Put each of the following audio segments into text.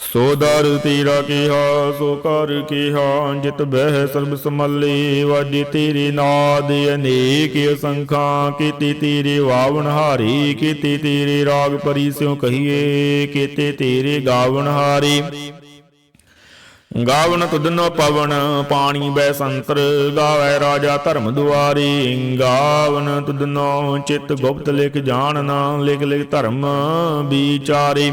ਸੋ ਦਰ ਤੇਰਾ ਕਿਹਾ, ਸੋ ਕਰ ਕਿਹਾ, ਜਿਤ ਬਹਿ ਸਰਬ ਸਮੱਲੇ, ਵਾਜੀ ਤੇਰੇ ਨਾਦ ਅਨੇਕ ਅਸੰਖਾਂ ਕੀਤੀ ਤੇਰੇ ਵਾਵਣ ਹਾਰੀ, ਕੀਤੀ ਤੇਰੇ ਰਾਗ ਪਰੀ ਸਿਉ ਕਹੀਏ, ਕੀਤੇ ਤੇਰੇ ਗਾਵਣ ਹਾਰੀ। ਗਾਵਨ ਤੁਧਨੋ ਪਵਨ ਪਾਣੀ ਬੈ ਸੰਤਰ, ਗਾਵੇ ਰਾਜਾ ਧਰਮ ਦੁਆਰੀ। ਗਾਵਨ ਤੁਧਨੋ ਚਿਤ ਗੁਪਤ ਲਿਖ ਜਾਣਨਾ, ਲਿਖ ਲਿਖ ਧਰਮ ਵਿਚਾਰੇ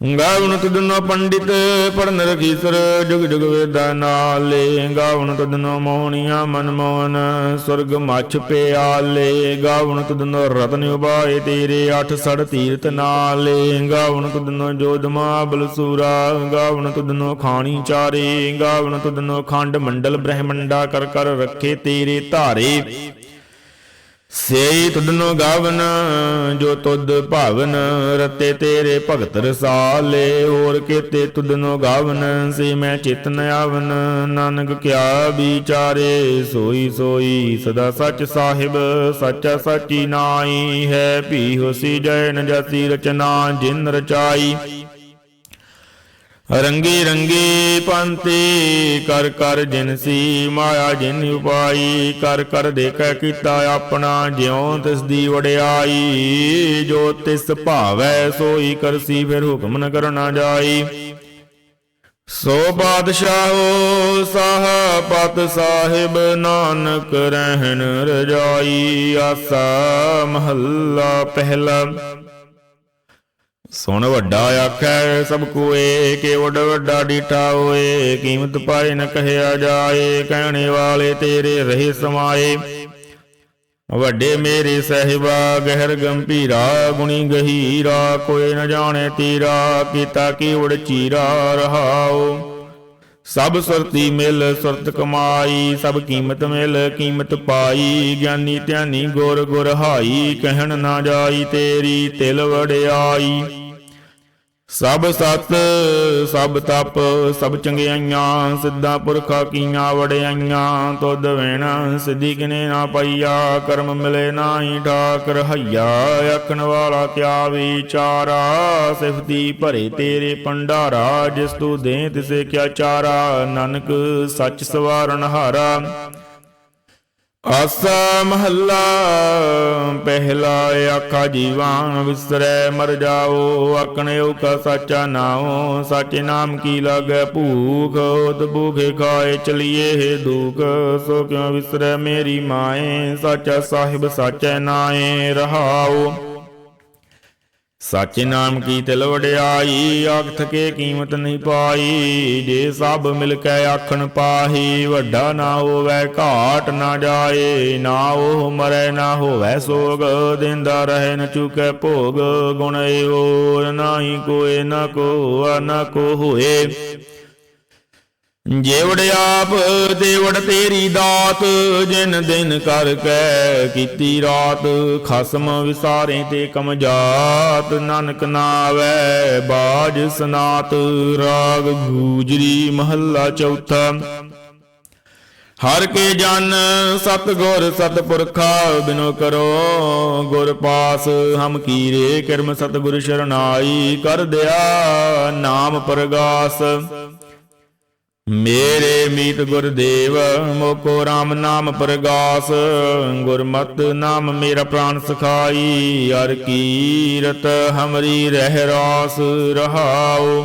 ਗਾਵਣ ਤੁਧਨੋ ਪੰਡਿਤ ਪੜਨ ਰਖੀਸਰ ਜੁਗ ਜੁਗ ਵੇਦਾ ਨਾਲੇ। ਗਾਵਣ ਤੁਧਨੋ ਮੋਹਣੀਆਂ ਮਨ ਮੋਹਨ, ਸੁਰਗ ਮੱਛ ਪਿਆਲੇ। ਗਾਵਣ ਤੁਧਨੋ ਰਤਨ ਉਬਾਏ ਤੇਰੇ, ਅਠ ਸੜ ਤੀਰਤ ਨਾਲੇ। ਗਾਵਣ ਤੁਧਨੋ ਜੋਧਮਾ ਬਲਸੂਰਾ ਗਾਵਨ ਤੁਧਨੋ ਖਾਣੀ ਚਾਰੇ। ਗਾਵਨ ਤੁਧਨੋ ਖੰਡ ਮੰਡਲ ਬ੍ਰਹਮੰਡਾ, ਕਰ ਕਰ ਰੱਖੇ ਤੇਰੇ ਧਾਰੇ। ਸੇਈ ਤੁਧਨੋ ਗਾਵਨ, ਜੋ ਤੁਧ ਭਾਵਨ, ਰਤੇ ਤੇਰੇ ਭਗਤ ਰਸਾਲੇ। ਹੋਰ ਕੀਤੇ ਤੁਧਨੋ ਗਾਵਨ, ਸੇ ਮੈਂ ਚਿਤਨ ਆਵਨ। ਨਾਨਕ ਕਿਆ ਵਿਚਾਰੇ, ਸੋਈ ਸੋਈ ਸਦਾ ਸੱਚ ਸਾਹਿਬ, ਸੱਚਾ ਸਾਚੀ ਨਾਈ ਹੈ। ਭੀ ਹੋਸੀ ਜੈ ਨ ਰਚਨਾ, ਜਿਨ ਰਚਾਈ। ਰੰਗੀ ਰੰਗੀ ਪੰਤੀ ਕਰ ਕਰ ਜਿਨਸੀ ਮਾਇਆ ਜਿਨ ਉਪਾਈ, ਕਰ ਕਰ ਦੇਖੈ ਕੀਤਾ ਆਪਣਾ ਜਿਉ ਤਿਸ ਦੀ ਵਡਿਆਈ। ਜੋ ਤਿਸ ਭਾਵੈ ਸੋਈ ਕਰਸੀ, ਫਿਰ ਹੁਕਮ ਨ ਕਰਨਾ ਜਾਈ। ਸੋ ਬਾਦਸ਼ਾਹੋ ਸਾਹਪਤ ਸਾਹਿਬ ਨਾਨਕ ਰਹਿਣ ਰਜਾਈ, ਆਸਾ ਮਹੱਲਾ ਪਹਿਲਾ। ਸੁਣ ਵੱਡਾ ਆਖੈ, ਸਭ ਕੋਏ ਕਿ ਵੱਡ ਵੱਡਾ ਡੀਠਾ ਹੋਏ, ਕੀਮਤ ਪਾਏ ਨ ਕਹਿਆ ਜਾਏ, ਕਹਿਣੇ ਵਾਲੇ ਤੇਰੇ ਰਹੇ ਸਮਾਏ। ਵੱਡੇ ਮੇਰੇ ਸਹਿਬਾ, ਗਹਿਰ ਗੰਭੀਰਾ, ਗੁਣੀ ਗਹੀਰਾ, ਕੋਈ ਨ ਜਾਣੇ ਤੀਰਾ, ਕੀਤਾ ਕੀ ਉੜ ਚੀਰਾ ਰਹਾਓ। ਸਭ ਸੁਰਤੀ ਮਿਲ, ਸੁਰਤ ਕਮਾਈ, ਸਭ ਕੀਮਤ ਮਿਲ, ਕੀਮਤ ਪਾਈ। ਗਿਆਨੀ ਧਿਆਨੀ ਗੁਰ ਗੁਰ ਹਾਈ, ਕਹਿਣ ਨਾ ਜਾਈ ਤੇਰੀ ਤਿਲ ਵੜਿਆਈ ਸਭ ਸਤ, ਸਭ ਤਪ, ਸਭ ਚੰਗਿਆਈਆਂ, ਸਿੱਧਾ ਪੁਰਖਾ ਕੀਆਂ ਵੜਿਆਈਆਂ ਤੁਧ ਵੇਣ, ਸਿੱਧੀ ਕਿਨੇ ਨਾ ਪਈਆ, ਕਰਮ ਮਿਲੇ ਨਾਹੀ ਠਾਕਰ, ਹਈਆ ਆਖਣ ਵਾਲਾ ਕਿਆ ਵਿਚਾਰਾ, ਸਿਫਤੀ ਭਰੇ ਤੇਰੇ ਪੰਡਾਰਾ ਜਿਸ ਤੂੰ ਦੇ ਤਿਸੇ ਕਿਆ ਚਾਰਾ, ਨਾਨਕ ਸੱਚ ਸਵਾਰਨ ਹਾਰਾ। ਆਸਾ ਮਹੱਲਾ, ਪਹਿਲਾ ਆਖਾ ਜੀਵਾਨ ਵਿਸਰੈ, ਮਰ ਜਾਓ ਆਕਣਿਓ ਕਾ ਸਾਚਾ ਨਾਉ, ਸਾਚੇ ਨਾਮ ਕੀ ਲਾਗੈ ਭੂਖ ਉਤ ਭੂਖੇ ਖਾਏ ਚਲੀਏ ਹੈ ਦੁਖ, ਸੋ ਕਿਉ ਵਿਸਰੈ ਮੇਰੀ ਮਾਏ, ਸਾਚਾ ਸਾਹਿਬ ਸਾਚੈ ਨਾਏ ਰਹਾਓ ਸੱਚ ਨਾਮ ਕੀ ਤਿਲ ਵਡਿਆਈ ਆਖ ਥਕੇ ਕੀਮਤ ਨਹੀਂ ਪਾਈ। ਜੇ ਸਭ ਮਿਲ ਕੇ ਆਖਣ ਪਾਹੀ, ਵੱਡਾ ਨਾ ਹੋਵੇ, ਘਾਟ ਨਾ ਜਾਏ। ਨਾ ਉਹ ਮਰੇ, ਨਾ ਹੋਵੇ ਸੋਗ, ਦਿੰਦਾ ਰਹੇ ਨ ਚੁਕੇ ਭੋਗ। ਗੁਣ ਏਓ ਨਾਹੀ ਕੋਏ ਨਾ ਕੋ ਨਾ ਕੋ ਹੋਏ। ਜੇਵੜ ਆਪ, ਦੇਵੜ ਤੇਰੀ ਦਾਤ, ਜਿਨ ਦਿਨ ਕਰ ਕੈ ਕੀਤੀ ਰਾਤ, ਖਸਮ ਵਿਸਾਰੇ ਤੇ ਕਮ ਜਾਤ, ਨਾਨਕ ਨਾਵੈ ਬਾਜ ਸਨਾਤ, ਰਾਗ ਗੂਜਰੀ ਮਹੱਲਾ ਚੌਥਾ। ਹਰ ਕੇ ਜਨ ਸਤ ਗੁਰ ਸਤ ਪੁਰਖਾ ਬਿਨੋ ਕਰੋ ਗੁਰ ਪਾਸ, ਹਮ ਕੀਰੇ ਕਰਮ ਸਤ ਗੁਰ ਸ਼ਰਨਾਈ, ਕਰ ਦਿਆ ਨਾਮ ਪ੍ਰਗਾਸ। ਮੇਰੇ ਮੀਤ ਗੁਰਦੇਵ, ਮੋਕੋ RAM ਨਾਮ ਪ੍ਰਗਾਸ। ਗੁਰਮਤ ਨਾਮ ਮੇਰਾ ਪ੍ਰਾਨ ਸਖਾਈ, ਹਰ ਕੀਰਤ ਹਮਰੀ ਰਹਿ ਰਾਸ ਰਹਾਉ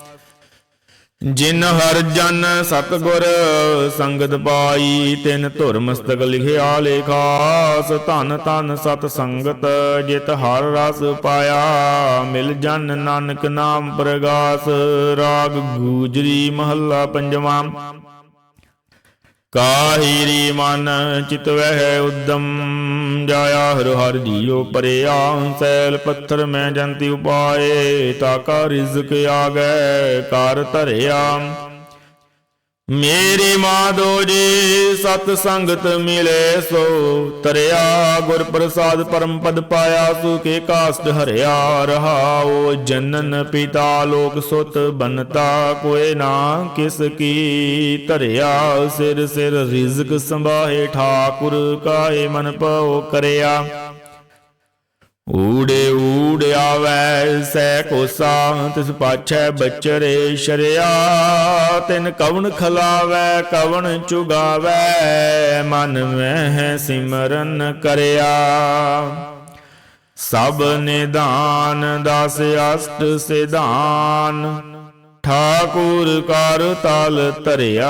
ਜਿਨ ਹਰ ਜਨ ਸਤਗੁਰ ਸੰਗਤ ਪਾਈ, ਤਿਨ ਧੁਰ ਮਸਤਕ ਲਿਖਿਆ ਲੇਖਾਸ ਧਨ ਧਨ ਸਤ ਸੰਗਤ ਜਿਤ ਹਰ ਰਸ ਪਾਇਆ, ਮਿਲ ਜਨ ਨਾਨਕ ਨਾਮ ਪ੍ਰਗਾਸ, ਰਾਗ ਗੂਜਰੀ ਮਹੱਲਾ ਪੰਜਵਾਂ। ਕਾਹੀਰੀ ਮਨ ਚਿਤਵਹਿ ਉਦਮ, ਜਾਇਆ ਹਰ ਹਰ ਜੀਉ ਪਰਿਆ, ਸੈਲ ਪੱਥਰ ਮੈਂ ਜੰਤੀ ਉਪਾਏ, ਤਾ ਤਾਕਾ ਰਿਜ਼ਕ ਆਗੈ ਕਰ ਧਰਿਆ। ਮੇਰੀ ਮਾਧੋ ਜੀ, ਸਤ ਸੰਗਤ ਮਿਲੇ ਸੋ, ਤਰਿਆ ਗੁਰ ਪ੍ਰਸਾਦ ਪਰਮ ਪਦ ਪਾਇਆ ਸੁਕੇ ਕਾਸਟ ਹਰਿਆ ਰਹਾਓ ਜਨਨ ਪਿਤਾ ਲੋਕ ਸੁਤ ਬਨਤਾ, ਕੋਏ ਨਾ ਕਿਸ ਕੀ, ਧਰਿਆ ਸਿਰ ਸਿਰ ਰਿਜ਼ਕ ਸੰਭਾਹੇ ਠਾਕੁਰ ਕਾਏ ਮਨ ਪਉ ਕਰਿਆ। ਊੜੇ ਊੜ ਆਵੈ ਸੈ ਕੋਸਾ ਤਿਸ ਪਾਛੈ ਬਚਰੇ ਸ਼ਰਿਆ। ਤਿਨ ਕਵਣ ਖਲਾਵੈ, ਕਵਣ ਚੁਗਾਵੈ, ਮਨ ਮਹਿ ਸਿਮਰਨ ਕਰਿਆ। ਸਭ ਨਿਦਾਨ ਦਸ ਅਸ਼ਟ ਸਿਧਾਨ, ਠਾਕੁਰ ਕਰ ਤਲ ਧਰਿਆ।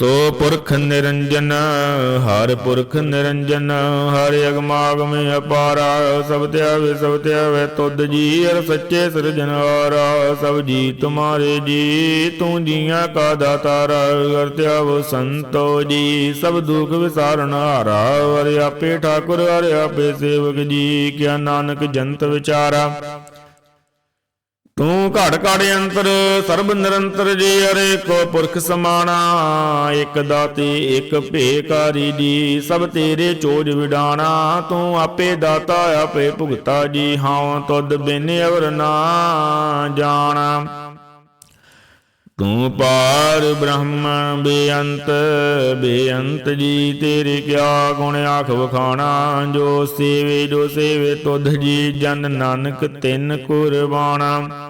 ਸੋ ਪੁਰਖ ਨਿਰੰਜਨ, ਹਰ ਪੁਰਖ ਨਿਰੰਜਨ, ਹਰ ਅਗਮਾਗਮ ਅਪਾਰਾ, ਸਭ ਧਿਆਵੇ ਸਭ ਧਿਆਵੇ ਤੁਧ ਜੀ ਅਰ ਸੱਚੇ ਸਿਰਜਨਹਾਰਾ ਸਭ ਜੀ ਤੁਮਾਰੇ ਜੀ, ਤੂੰ ਜੀਆਂ ਕਾ ਦਾਤਾਰਾ ਅਰ ਧਿਆਵ ਸੰਤੋ ਜੀ, ਸਭ ਦੁਖ ਵਿਸਾਰਨ ਹਾਰਾ ਅਰ ਆਪੇ ਠਾਕੁਰ ਅਰ ਆਪੇ ਸੇਵਕ ਜੀ, ਕਿਆ ਨਾਨਕ ਜੰਤ ਵਿਚਾਰਾ। ਤੂੰ ਘੜ ਘੜ ਅੰਤਰ, ਸਰਬ ਨਿਰੰਤਰ ਜੀ ਅਰੇ ਕੋ ਪੁਰਖ ਸਮਾਣਾ, ਇਕ ਦਾਤੇ, ਇਕ ਭੇਕਾਰੀ ਜੀ, ਸਭ ਤੇਰੇ ਚੋਜ ਵਿਡਾਣਾ, ਤੂੰ ਆਪੇ ਦਾਤਾ, ਆਪੇ ਭੁਗਤਾ ਜੀ ਹਾਂ ਤੁਧ ਬਿਨ ਅਵਰ ਨਾ ਜਾਣਾ। ਤੂੰ ਪਾਰ ਬ੍ਰਹਮ ਬੇਅੰਤ ਬੇਅੰਤ ਜੀ, ਤੇਰੇ ਕਿਆ ਗੁਣ ਆਖ ਵਖਾਣਾ, ਜੋ ਸੇਵੇ ਜੋ ਸੇਵੇ ਤੁਧ ਜੀ, ਜਨ ਨਾਨਕ ਤਿੰਨ ਕੁਰਬਾਣਾ।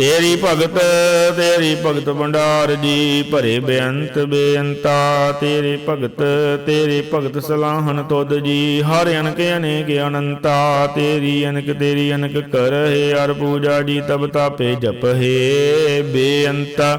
ਤੇਰੀ ਭਗਤ ਤੇਰੀ ਭਗਤ ਭੰਡਾਰ ਜੀ, ਭਰੇ ਬੇਅੰਤ ਬੇਅੰਤਾ। ਤੇਰੀ ਭਗਤ ਤੇਰੀ ਭਗਤ ਸਲਾਹਣ ਤੁਧ ਜੀ, ਹਰ ਅਨਕ ਅਨੇਕ ਅਨੰਤਾ। ਤੇਰੀ ਅਨਕ ਤੇਰੀ ਅਨਕ ਕਰਹਿ ਅਰ ਪੂਜਾ ਜੀ ਤਬ ਤਾਪੇ ਜਪਹਿ ਬੇਅੰਤਾ।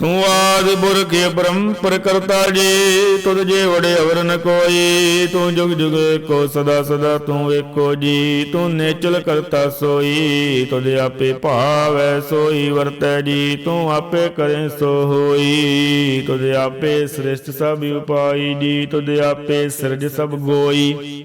ਤੂੰ ਆਦ ਪੁਰਖ ਪਰੰਪਰ ਕਰਤਾ ਜੀ, ਤੁਧ ਜੇ ਵੜੇ ਅਵਰ ਨ ਕੋਈ, ਤੂੰ ਜੁਗ ਜੁਗ ਕੋ ਸਦਾ ਸਦਾ ਤੂੰ ਏਕੋ ਜੀ, ਤੂੰ ਨੇਚਲ ਕਰਤਾ ਸੋਈ, ਤੁਧ ਆਪੇ ਭਾਵੈ ਸੋਈ ਵਰਤੈ ਜੀ, ਤੂੰ ਆਪੇ ਕਰੇ ਸੋ ਹੋਈ, ਤੁਧ ਆਪੇ ਸ੍ਰਿਸ਼ਟ ਸਭ ਉਪਾਈ ਜੀ, ਤੁਧ ਆਪੇ ਸਿਰਜ ਸਭ ਗੋਈ।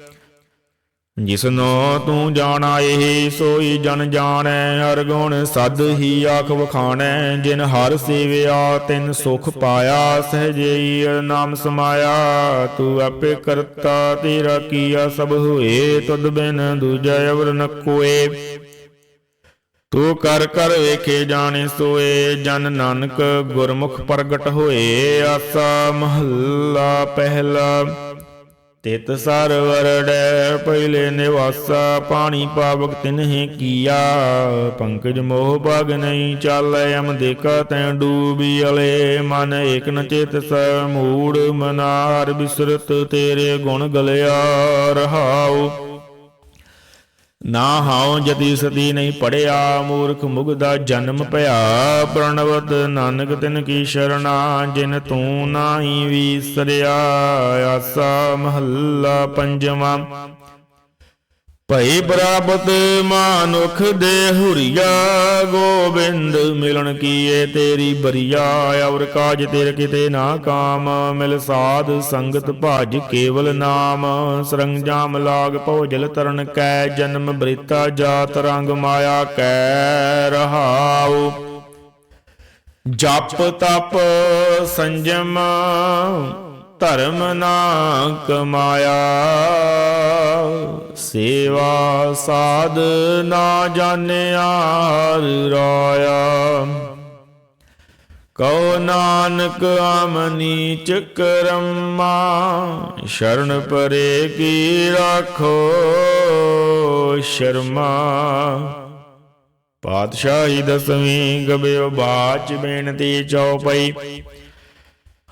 ਜਿਸਨੋ ਤੂੰ ਜਾਣਾ ਇਹ ਸੋਈ ਜਨ ਜਾਣੈ, ਅਰਗੁਣ ਸਦ ਹੀ ਆਖ ਵਖਾਣੈ। ਜਿਨ ਹਰ ਸੇਵਿਆ, ਤਿਨ ਸੁਖ ਪਾਇਆ ਸਹਜਈ ਨਾਮ ਸਮਾਇਆ। ਤੂੰ ਆਪੇ ਕਰਤਾ ਤੇਰਾ ਕੀਆ, ਸਭ ਹੋਏ ਤੁਧ ਬਿਨ ਦੂਜਾ ਅਵਰ ਨ ਕੋਏ। ਤੂੰ ਕਰ ਕਰ ਵੇਖੇ ਜਾਣੇ ਸੋਏ, ਜਨ ਨਾਨਕ ਗੁਰਮੁਖ ਪ੍ਰਗਟ ਹੋਏ। ਆਸਾ ਮਹੱਲਾ ਪਹਿਲਾ। ਤਿਤ ਸਰ ਵਰੜੈ, ਪਹਿਲੇ ਨਿਵਾਸਾ ਪਾਣੀ ਪਾਵਕ ਤਿਨਹਿ ਕੀਆ। ਪੰਕਜ ਮੋਹ ਭਗ ਨਹੀਂ ਚਾਲੈ, ਅਮ ਦੇਖਾ ਤੈ ਡੂਬੀ ਅਲੇ। ਮਨ ਏਕ ਨ ਚੇਤ ਸ ਮੂੜ ਮਨਾਰ, ਬਿਸਰਤ ਤੇਰੇ ਗੁਣ ਗਲਿਆ ਰਹਾਉ। ਨਾ ਹਾਉ ਜਤੀ ਸਤੀ ਨਹੀਂ ਪੜਿਆ, ਮੂਰਖ ਮੁਗਦਾ ਜਨਮ ਭਇਆ। ਪ੍ਰਣਵਤ ਨਾਨਕ ਤਿਨ ਕੀ ਸ਼ਰਣਾ, ਜਿਨ ਤੂੰ ਨਾਹੀ ਵੀਸਰਿਆ ਆਸਾ ਮਹੱਲਾ ਪੰਜਵਾਂ। ਭਈ ਪ੍ਰਾਪਤ ਮਾਨੁਖ ਦੇ ਹੁਰੀਆ ਗੋਬਿੰਦ, ਮਿਲਣ ਕੀਏ ਤੇਰੀ ਬਰੀਆ, ਔਰ ਕਾਜ ਤੇਰੇ ਕਿਤੇ ਨਾ ਕਾਮ, ਮਿਲ ਸਾਧ ਸੰਗਤ ਭਜ ਕੇਵਲ ਨਾਮ। ਸਰੰਜਾਮ ਲਾਗ ਭੋਜਲ ਤਰਨ ਕੈ, ਜਨਮ ਬ੍ਰਿਤਾ ਜਾਤ ਰੰਗ ਮਾਇਆ ਕੈ ਰਹਾਉ। ਜਪ ਤਪ ਸੰਜਮ, ਧਰਮ ਨਾ ਕਮਾਇਆ ਸੇਵਾ ਸਾਧ ਨਾ ਜਾਣਿਆ ਹਰ ਰਾਇਆ। ਕਉ ਨਾਨਕ ਆਮਨੀ ਚਕਰਮਾ, ਸ਼ਰਨ ਪਰੇ ਕੀ ਰਾਖੋ ਸ਼ਰਮਾ। ਪਾਤਸ਼ਾਹੀ ਦਸਵੀਂ ਗਬਿਓ ਬਾਚ ਬੇਨਤੀ ਚਉਪਈ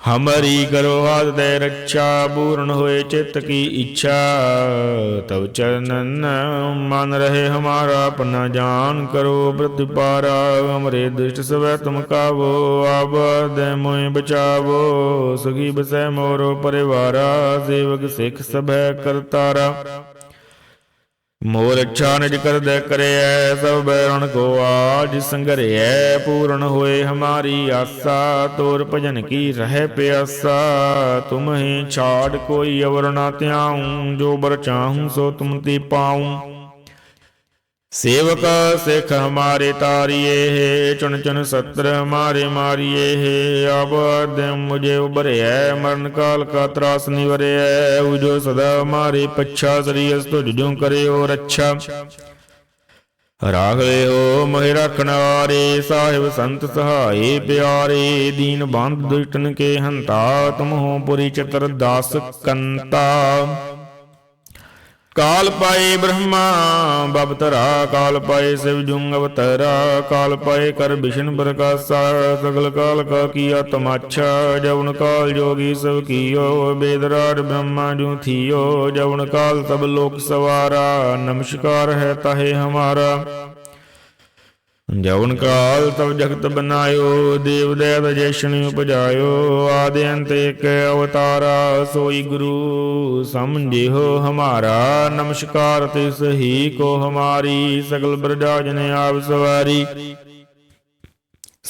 ਹਮਰੀ ਕਰੋ ਹਾਥ ਦੇ ਰੱਛਾ ਪੂਰਨ ਹੋਏ ਚਿੱਤ ਕੀ ਇੱਛਾ। ਤਵ ਚਰਨਨ ਮਨ ਰਹੇ ਹਮਾਰਾ, ਆਪਣਾ ਜਾਨ ਕਰੋ ਪ੍ਰਤਿਪਾਰਾ ਹਮਰੇ ਦੁਸ਼ਟ ਸਵੈ ਤੁਮ ਕਾਵੋ ਆਬਦ ਮੋਇ ਬਚਾਵੋ। ਸੁਖੀ ਬਸੈ ਮੋਰੋ ਪਰਿਵਾਰਾ, ਸੇਵਕ ਸਿੱਖ ਸਭੈ ਕਰਤਾਰਾ। ਮੋਰ ਅੱਛਾ ਨਿਜ ਕਰਦੈ ਕਰਿਐ, ਸਭ ਬੈਰਣ ਕੋ ਆਜ ਸੰਗਰਿਐ, ਪੂਰਨ ਹੋਏ ਹਮਾਰੀ ਆਸਾ, ਤੋਰ ਭਜਨ ਕੀ ਰਹਿ ਪਿਆਸਾ, ਤੁਮ ਹੀ ਛਾੜ ਕੋਈ ਅਵਰ ਨਾ ਧਿਆਉ, ਜੋ ਬਰ ਚਾਹੂੰ ਸੋ ਤੁਮ ਤੇ ਪਾਉ। ਸੇਵਕ ਸਿੱਖ ਹਮਾਰੇ ਤਾਰੀਏ ਹੈ ਚੁਣ ਚੁਣ ਸਤਰ ਮਾਰੇ ਮਾਰੀਏ ਹੈ ਆਬਦ ਮੁਝੇ ਉਬਰਿਐ ਮਰਨ ਕਾਲ ਕਾ ਤਰਾਸ ਨਿਵਰਿਐ ਉਜੋ ਸਦਾ ਹਮਾਰੇ ਪੱਛਾ ਸਰੀਸ ਤੁਝ ਜੋ ਕਰਿਓ ਰੱਛਾ। ਰਾਖ ਲਿਓ ਮਹਿ ਰਖਣ ਸਾਹਿਬ ਸੰਤ ਸਹਾਏ ਪਿਆਰੇ, ਦੀਨ ਬੰਦ ਦੁਸ਼ਟਨ ਕੇ ਹੰਤਾ, ਤੁਮ ਹੋ ਪੁਰੀ ਚਤਰ ਦਾਸ ਕੰਤਾ। ਕਾਲ ਪਾਏ ਬ੍ਰਹਮਾ ਬਬਤਰਾ ਕਾਲ ਪਾਏ ਸਿਵ ਜੁੰਗ ਅਵਤਰਾ, ਕਾਲ ਪਾਏ ਕਰ ਬਿਸ਼ਨ ਪ੍ਰਕਾਸ਼ਾ, ਸਗਲ ਕਾਲ ਕਾ ਕੀਆ ਤਮਾਛਾ ਜਵਨ ਕਾਲ ਜੋਗੀ ਸਭ ਕੀਓ ਬੇਦਰਾਰ ਬ੍ਰਹਮਾ ਜੂ ਥੀਓ, ਜਵਨ ਕਾਲ ਸਭ ਲੋਕ ਸਵਾਰਾ, ਨਮਸਕਾਰ ਹੈ ਤਾਹੇ ਹਮਾਰਾ। ਜਵਨ ਕਾਲ ਤਵ ਜਗਤ ਬਨਾਇਓ, ਦੇਵ ਦੇਵ ਜੈਸ਼ਨ ਉਪਜਾਇਓ ਆਦਿ ਅੰਤ ਇੱਕ ਅਵਤਾਰਾ ਸੋਈ ਗੁਰੂ। ਸਮਝਿਓ ਹਮਾਰਾ, ਨਮਸਕਾਰ ਤਿਸ ਹੀ ਕੋ ਹਮਾਰੀ, ਸਗਲ ਬ੍ਰਜਾ ਜਨ ਆਪ ਸਵਾਰੀ।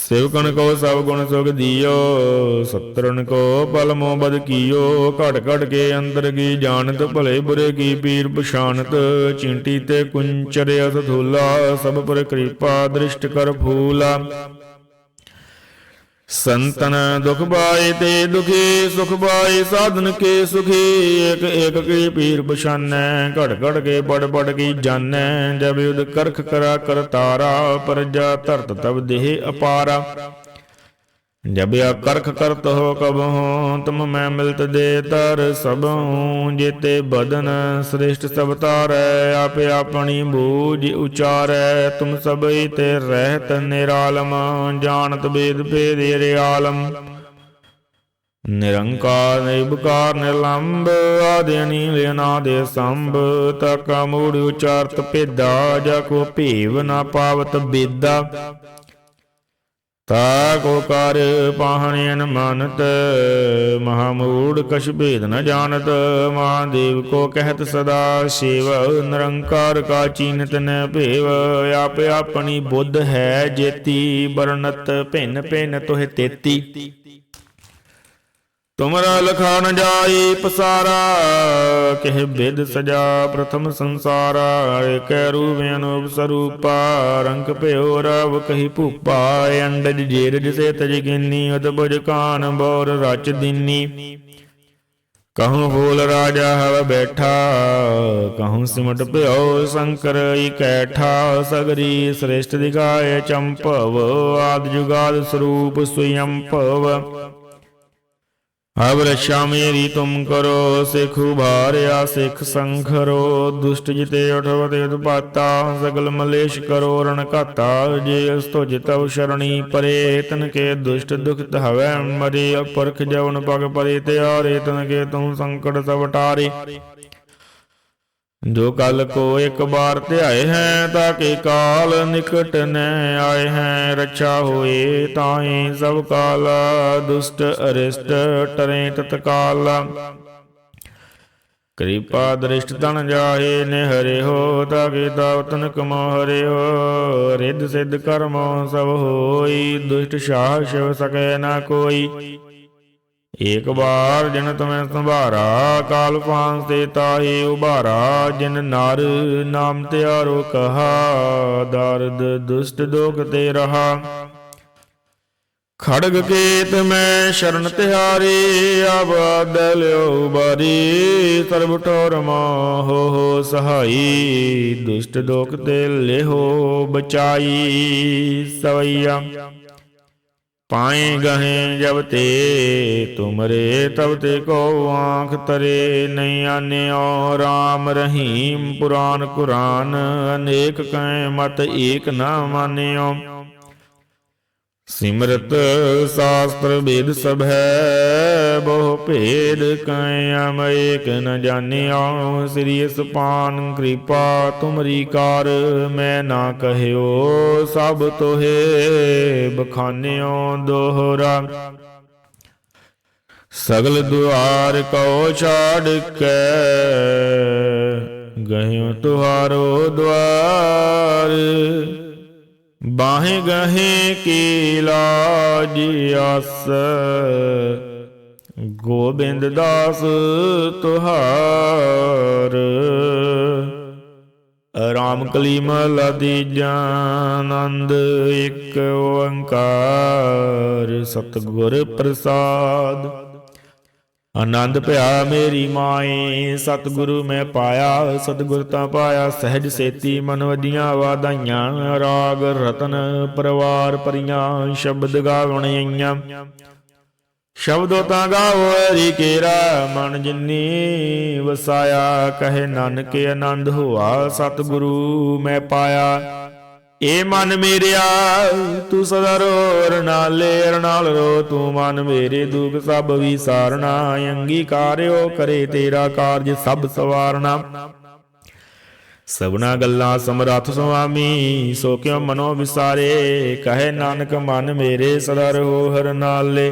ਸੇਵਕਨ ਕੋ ਸਭ ਗੁਣ ਸੁਖ ਦਿਓ। ਸਤਰਨ ਕੋ ਪਲ ਮੋ ਬਦ ਕੀਓ। ਘਟ ਘਟ ਕੇ ਅੰਦਰ ਕੀ ਜਾਣਤ, ਭਲੇ ਬੁਰੇ ਕੀ ਪੀਰ ਪਛਾਨਤ ਚਿੰਟੀ ਤੇ ਕੁੰਚਰ ਅਸਥੂਲਾ ਸਭ ਪਰ ਕਿਰਪਾ ਦ੍ਰਿਸ਼ਟ ਕਰ ਫੂਲਾ। ਸੰਤਨ ਦੁਖ ਬਾਏ ਤੇ ਦੁਖੀ, ਸੁਖ ਬਾਏ ਸਾਧਨ ਕੇ ਸੁਖੀ। ਇਕ ਇਕ ਕੀ ਪੀਰ ਪਛਾਨੈ, ਘੜ ਘੜ ਕੇ ਬੜ ਬੜ ਕੀ ਜਾਣੈ ਜਬ ਯੁਧ ਕਰਖ ਕਰਾ ਕਰ ਤਾਰਾ ਪਰਜਾ ਧਰਤ ਤਬ ਦੇਹ ਅਪਾਰਾ। ਜਬ ਕਰਖ ਕਰਤ ਹੋ ਕਬਹੁ, ਤੁਮ ਮੈਂ ਮਿਲਤ ਦੇ ਤਰ ਸਭਉ ਜੇਤੇ ਬਦਨ ਸ੍ਰਿਸ਼ਟ ਸਭ ਤਾਰੈ, ਆਪੇ ਆਪਣੀ ਬੂਝ ਉਚਾਰੈ, ਤੁਮ ਸਭਈ ਤੇ ਰਹਿਤ ਨਿਰਾਲਮ, ਜਾਣਤ ਬੇਦ ਭੇਦ ਆਲਮ। ਨਿਰੰਕਾਰ, ਨਿਰਭਕਾਰ, ਨਿਰਲੰਬ, ਆਦਿ ਅਨੀਲ, ਅਨਾਦਿ ਸੰਭ ਤਕਾ ਮੂੜ ਉਚਾਰਤ ਭੇਦਾ ਜਾ ਕੋ ਭੇਵ ਨਾ ਪਾਵਤ ਬੇਦਾ। ਤਾ ਕੋ ਕਰ ਪਾਹਣਿਨ ਮਾਨਤ, ਮਹਾਮੂੜ ਕਛ ਭੇਦ ਨ ਜਾਣਤ ਮਹਾਦੇਵ ਕੋ ਕਹਿਤ ਸਦਾ ਸ਼ਿਵ, ਨਿਰੰਕਾਰ ਕਾ ਚੀਨਤ ਨ ਭੇਵ, ਆਪ ਆਪਣੀ ਬੁੱਧ ਹੈ ਜੇਤੀ, ਬਰਨਤ ਭਿੰਨ ਭਿੰਨ ਤੋਹਿ ਤੇਤੀ। ਤੁਮਰਾ ਲਖਾ ਨ ਜਾਈ ਪਸਾਰਾ, ਕਹਿ ਬਿਦ ਸਜਾ ਪ੍ਰਥਮ ਸੰਸਾਰਾ ਏਕੈ ਰੂਪ ਅਨੂਪ ਸਰੂਪਾ, ਰੰਗ ਭਇਓ ਰਵ ਕਹੀ ਭੂਪਾ ਅੰਡਜ ਜੇਰਜ ਸੇ ਤਜ ਗਿਨੀ ਕਾਨ ਬੋਰ ਰਚ ਦੀਨੀ। ਕਹੂੰ ਫੂਲ ਰਾਜਾ ਹਵ ਬੈਠਾ, ਕਹੂੰ ਸਿਮਟ ਭਇਓ ਸ਼ੰਕਰ ਇਕੈਠਾ, ਸਗਰੀ ਸ੍ਰੇਸ਼ਟ ਦਿਗਾਏ ਚੰਪਵ, ਆਦ ਜੁਗਾਦ ਸਰੂਪ ਸੁਯੰਪਵ। ਅਬ ਸ਼ਾਮੇਰੀ ਤੁਮ ਕਰੋ, ਸਿਖ ਉਭਾਰਿਆ, ਸਿਖ ਸੰਖਰੋ ਦੁਸ਼ਟ ਜਿਤੇ ਉਠਵਤੇ ਉਤਪਾਤਾ, ਸਗਲ ਮਲੇਸ਼ ਕਰੋ, ਰਣ ਘਾਤਾ, ਜੇ ਅਸ ਤੁਜ ਤਵ ਸ਼ਰਣੀ ਪਰੇ, ਤਨ ਕੇ ਦੁਸ਼ਟ ਦੁਖਤ ਹਵੈ, ਮਰੇ ਅਪਰਖ ਜਵਨ ਪਗ ਪਰੇ, ਤਿਆਰੇ ਤਨ ਕੇ ਤੂੰ ਸੰਕਟ ਸਭ ਟਾਰੇ। ਜੋ ਕਲ ਕੋ ਇੱਕ ਬਾਰ ਧਿਆਏ ਹੈ, ਤਾਂ ਕਿ ਕਾਲ ਨਿਕਟ ਨ ਆਏ ਹੈ। ਰੱਛਾ ਹੋਏ ਤਾਹੀ ਸਭ ਕਾਲ, ਦੁਸ਼ਟ ਅਰਿਸ਼ਟ ਟਰੇ ਤਤਕਾਲ ਕਿਰਪਾ ਦ੍ਰਿਸ਼ਟ ਤਨ ਜਾਹੇ ਨੇ ਹਰੇ ਹੋ, ਤਾਂ ਕਿ ਦਾਵਤਨ ਕਮੋ ਹਰੇ ਹੋ। ਰਿੱਧ ਸਿੱਧ ਕਰਮੋ ਸਭ ਹੋਈ, ਦੁਸ਼ਟ ਸ਼ਾਹ ਸ਼ਿਵ ਸਕੈ ਨਾ ਕੋਈ। ਏਕ ਬਾਰ ਜਿਨ ਤੁਮੈ ਸੰਭਾਰਾ, ਕਾਲ ਫਾਂਸ ਤੇ ਤਾਹੀ ਉਭਾਰਾ, ਜਿਨ ਨਰ ਨਾਮ ਤਿਆਰੋ ਕਹਾ, ਦਰਦ ਦੁਸ਼ਟ ਦੋਖ ਤੇ ਰਹਾ। ਖੜਗ ਕੇਤ ਮੈਂ ਸ਼ਰਨ ਤਿਹਾਰੀ ਆਬਾਦ ਲਿਓ ਸਰਬ ਠੋਰ ਹੋ ਹੋ ਸਹਾਈ, ਦੁਸ਼ਟ ਦੋਖ ਤੇ ਲਿਹੋ ਬਚਾਈ ਸਵਈਆ। ਪਾਏ ਗਹੇ ਜਬ ਤੇ ਤੁਮਰੇ ਤਬ ਤੇ ਕੋ ਆਂਖ ਤਰੇ ਨਹੀਂ ਆਨਿਓ RAM ਰਹੀਮ ਪੁਰਾਨ ਕੁਰਾਨ, ਅਨੇਕ ਕੈ ਮਤ ਏਕ ਨਾ ਮਾਨਿਓ। ਸਿਮਰਤ ਸਾਸਤਰ ਵੇਦ ਸਭ ਹੈ ਬਹੁ ਭੇਦ ਕੈ ਅਮ ਏਕ ਨ ਜਾਣਿਓ ਸ੍ਰੀ ਸੁਪਾਨ ਕਿਰਪਾ ਤੁਮਰੀ ਕਾਰ, ਮੈਂ ਨਾ ਕਹਿਓ ਸਭ ਤੋਹੇ। ਬਖਾਨਿਓ ਦੋਹਰਾ। ਸਗਲ ਦੁਆਰ ਕੋ ਛਾੜ ਕੇ, ਗਹਿਓ ਤੁਹਾਰੋ ਦਵਾਰ ਬਾਹੇ ਗਹੇ ਕੀ ਲਾਜ ਆਸ ਗੋਬਿੰਦ ਦਾਸ ਤੁਹਾਰ। ਰਾਮ ਕਲੀਮ ਮਹਲਾ ਦੀ ਇੱਕ ਓੰਕਾਰ, ਸਤਿਗੁਰ ਪ੍ਰਸਾਦ। ਆਨੰਦ ਭਇਆ ਮੇਰੀ ਮਾਏ ਸਤਿਗੁਰੂ ਮੈਂ ਪਾਇਆ, ਸਤਿਗੁਰ ਤਾਂ ਪਾਇਆ, ਸਹਿਜ ਸੇਤੀ ਮਨ ਵਧੀਆਂ ਵਾਧਾਈਆਂ, ਰਾਗ ਰਤਨ ਪਰਵਾਰ ਪਰੀਆਂ ਸ਼ਬਦ ਗਾਵਣ ਆਈਆਂ। ਸ਼ਬਦੋ ਤਾਂ ਗਾਵੋ ਰੀ ਕੇਰਾ ਮਨ ਜਿਨੀ ਵਸਾਇਆ, ਕਹੇ ਨਾਨਕ ਆਨੰਦ ਹੋਆ, ਸਤਿਗੁਰੂ ਮੈਂ ਪਾਇਆ। ਏ ਮਨ ਮੇਰਿਆ, ਤੂੰ ਸਦਾ ਰੋ, ਰਣਾਲੇ ਰਣਾਲ ਰੋ, ਤੂੰ ਮਨ ਮੇਰੇ ਦੁਖ ਸਭ ਵਿਸਾਰਣਾ ਅੰਗੀਕਾਰਿਓ ਕਰੇ ਤੇਰਾ ਕਾਰਜ ਸਭ ਸਵਾਰਣਾ ਸਭਨਾ ਗੱਲਾਂ ਸਮਰੱਥ ਸੁਆਮੀ, ਸੋ ਕਿਉ ਮਨੋ ਵਿਸਾਰੇ, ਕਹੇ ਨਾਨਕ ਮਨ ਮੇਰੇ ਸਦਾ ਰਹੋ ਹਰ ਨਾਲੇ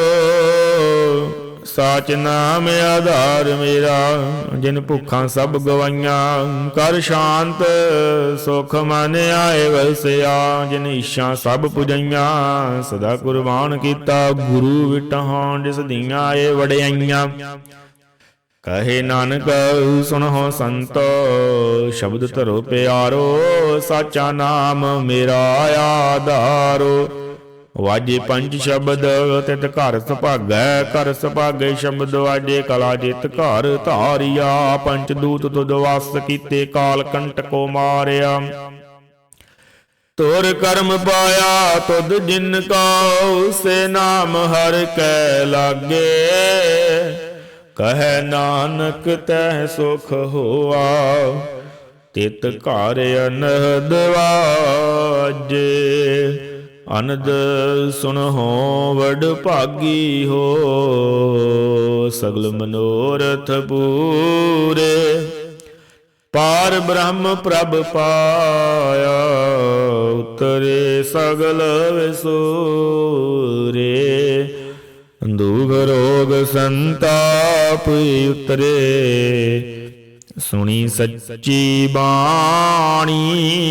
ਸਾਚ ਨਾਮ ਆਧਾਰ ਮੇਰਾ, ਜਿਨ ਭੁੱਖਾਂ ਸਭ ਗਵਾਈਆਂ। ਕਰ ਸ਼ਾਂਤ, ਸੁਖ ਮਨ ਆਏ ਵਸਿਆ, ਜਿਨ ਈਸ਼ਾ ਸਭ ਪੁਜਈਆਂ। ਸਦਾ ਕੁਰਬਾਨ ਕੀਤਾ ਗੁਰੂ ਵਿਟਹਾਂ ਜਿਸ ਦੀਆਂ ਏ ਵੜਿਆਈਆਂ ਕਹੇ ਨਾਨਕ, ਸੁਣੋ ਸੰਤੋ, ਸ਼ਬਦ ਧਰੋ ਪਿਆਰੋ, ਸਾਚਾ ਨਾਮ ਮੇਰਾ ਆਧਾਰੋ। ਵਾਜੇ ਪੰਜ ਸ਼ਬਦ, ਤਿਤ ਘਰ ਸੁਭਾਗੈ ਘਰ ਸੁਭਾਗੈ ਸ਼ਬਦ ਵਾਜੇ ਕਲਾ ਜਿਤ ਘਰ ਧਾਰਿਆ, ਪੰਚ ਦੂਤ ਤੁਧ ਵਾਸ ਕੀਤੇ ਕਾਲ ਕੰਟਕੋ ਮਾਰਿਆ। ਤੋਰ ਕਰਮ ਪਾਇਆ ਤੁਧ ਜਿਨ ਕਾ ਸੇ ਨਾਮ ਹਰ ਕੈ ਲਾਗੇ। ਕਹੈ ਨਾਨਕ ਤੈ ਸੁਖ ਹੋਆ, ਤਿਤ ਘਰ ਅਨਹਦ ਵਾਜੇ। ਅਨੰਦ ਸੁਣੋ ਵਡ ਭਾਗੀ ਹੋ, ਸਗਲ ਮਨੋਰਥ ਪੂਰੇ। ਪਾਰ ਬ੍ਰਹਮ ਪ੍ਰਭ ਪਾਇਆ, ਉਤਰੇ ਸਗਲ ਵਿਸੂਰੇ। ਦੁਖ ਰੋਗ ਸੰਤਾਪ ਉਤਰੇ, ਸੁਣੀ ਸੱਚੀ ਬਾਣੀ।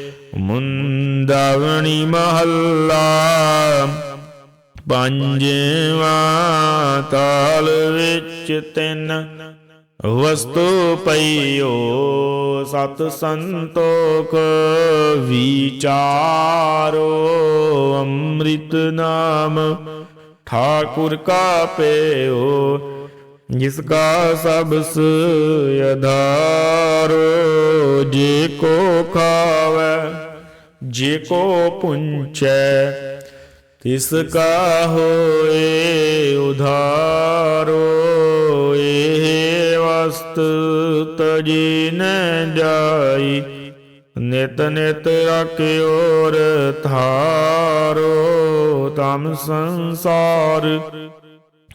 ਮੁੰਦਾਵਣੀ ਮਹੱਲਾ, ਪੰਜਵਾਂ ਤਾਲ ਵਿੱਚ ਤਿੰਨ ਵਸਤੂ ਪਈਓ ਸਤ ਸੰਤੋਖ, ਵਿਚਾਰੋ ਅੰਮ੍ਰਿਤ ਨਾਮ, ਠਾਕੁਰ ਕਾ ਪੇਓ ਜਿਸ ਕਾ ਸਬਸ ਅਧਾਰੋ ਜੇ ਕੋ ਖਾਵੇ ਜੇ ਕੋ ਪੁੰਚੈ ਤਿਸ ਕਾ ਹੋਏ ਉਧਾਰੋ ਇਹ ਵਸਤ ਤਜੀ ਨ ਜਾਈ ਨਿਤ ਨਿਤ ਰਾਖਿਓਰ ਥਾਰੋ ਤਮ ਸੰਸਾਰ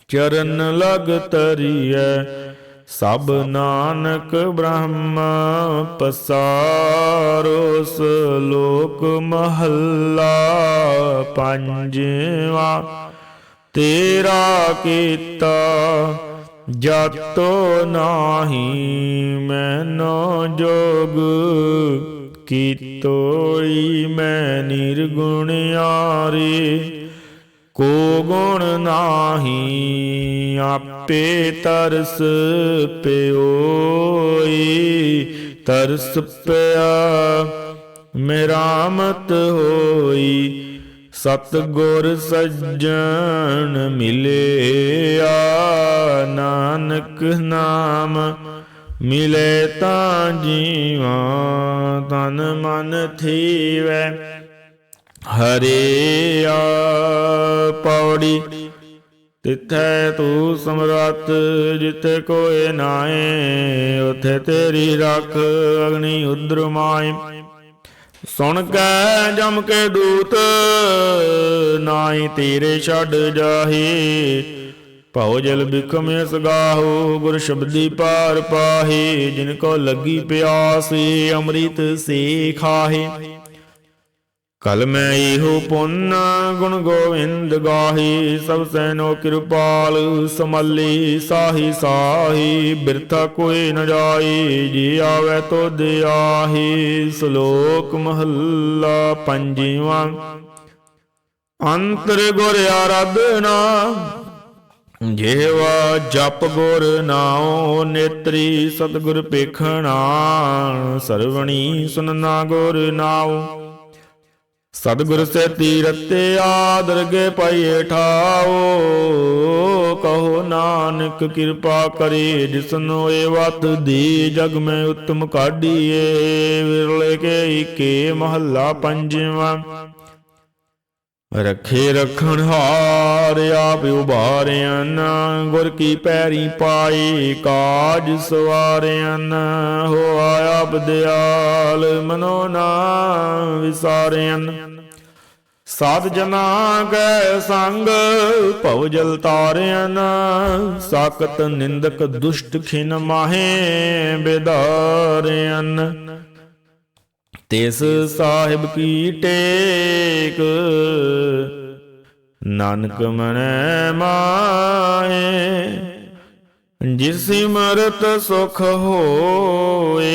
ਚਰਨ ਲਗ ਤਰੀਐ। ਸਭ ਨਾਨਕ ਬ੍ਰਹਮ ਪਸਾਰੋ ਸਲੋਕ ਮਹੱਲਾ ਪੰਜਵਾ। ਤੇਰਾ ਕੀਤਾ ਜਾਤੋ ਨਾਹੀ ਮੈਨੋ ਜੋਗ, ਕੀਤੋਈ ਮੈਂ ਨਿਰਗੁਣ ਨਿਰਗੁਣਿਆਰੇ ਕੋ ਗੁਣ ਨਾਹੀ, ਆਪੇ ਤਰਸ ਪਿਓਈ। ਤਰਸ ਪਿਆ ਮੇਰਾ ਮਤ ਹੋਈ। ਸਤ ਗੁਰ ਸੱਜਣ ਮਿਲਿਆ, ਨਾਨਕ ਨਾਮ ਮਿਲੇ ਤਾਂ ਜੀਵਾ, ਤਨ ਮਨ ਥੀਵੈ। ਹਰੇ ਆ ਪੌੜੀ ਤਿਥੈ ਤੂੰ ਸਮਰੱਥ, ਜਿੱਥੇ ਕੋਏ ਨਾਏ ਉਥੇ ਤੇਰੀ ਰੱਖ ਅਗਨੀ ਉਦਰ ਮਾਏ ਸੁਣ ਕੇ ਜਮ ਕੇ ਦੂਤ, ਨਾਹੀ ਤੇਰੇ ਛੱਡ ਜਾਹੀ। ਭਉ ਜਲ ਬਿਕਮ ਸਗਾਹੋ ਗੁਰ ਸ਼ਬਦੀ ਪਾਰ ਪਾਹੀ। ਜਿਨ ਕੋ ਲੱਗੀ ਪਿਆਸੀ, ਅੰਮ੍ਰਿਤ ਸੇ ਖਾਹੇ। ਕਲ ਮੈਂ ਇਹੋ ਪੁੰਨ ਗੁਣ ਗੋਵਿੰਦ ਗਾਹੀ, ਸਭ ਸੈਨੋ ਕਿਰਪਾਲ ਸਮੱਲੀ ਸਾਹੀ ਸਾਹੀ, ਬਿਰਥਾ ਕੋਈ ਨ ਜਾਈ, ਜੀ ਆਵੇ ਤੋ ਦਿਆਹੀ, ਸ਼ਲੋਕ ਮਹੱਲਾ ਪੰਜਵਾਂ। ਅੰਤਰ ਗੁਰ ਆਰਾਧਨਾ, ਜੇਵਾ ਜਪ ਗੁਰ ਨਾਉ, ਨੇਤਰੀ ਸਤਿਗੁਰ ਪੇਖਣਾ ਸਰਵਣੀ ਸੁਨਨਾ ਗੁਰ ਨਾਉ। ਸਤਿਗੁਰ ਸੇ ਤੀਰਤੇ ਆਦਰਗੇ ਪਈਏ ਠਾਓ। ਕਹੋ ਨਾਨਕ ਕਿਰਪਾ ਕਰੇ ਜਿਸਨੋ ਇਹ ਵਤ ਦੀ ਜਗ ਮੈਂ ਉਤਮ ਕਾਢੀਏ। ਵਿਰਲੇ ਕੇ ਈਕੇ ਮਹੱਲਾ ਪੰਜਵਾਂ। ਰਖੇ ਰਖਣ ਹਾਰ ਆਪ ਉਬਾਰਿਆਂ ਗੁਰ ਕੀ ਪੈਰੀ ਪਾਈ ਕਾਜ ਸਵਾਰਿਆਂ ਹੋ ਆਪ ਦਿਆਲ ਮਨੋ ਨਾ ਵਿਸਾਰਿਆਂ ਸਾਧ ਜਨਾ ਕੈ ਸੰਗ ਭਉ ਜਲ ਤਾਰਿਆਨ ਸਾਕਤ ਨਿੰਦਕ ਦੁਸ਼ਟ ਖਿਨ ਮਾਹੇ ਬਿਦਾਰਿਆਨ। ਤਿਸ ਸਾਹਿਬ ਕੀ ਟੇਕ, ਨਾਨਕ ਮਨੈ ਮਾਹੇ, ਜਿਸ ਸਿਮਰਤ ਸੁਖ ਹੋਏ।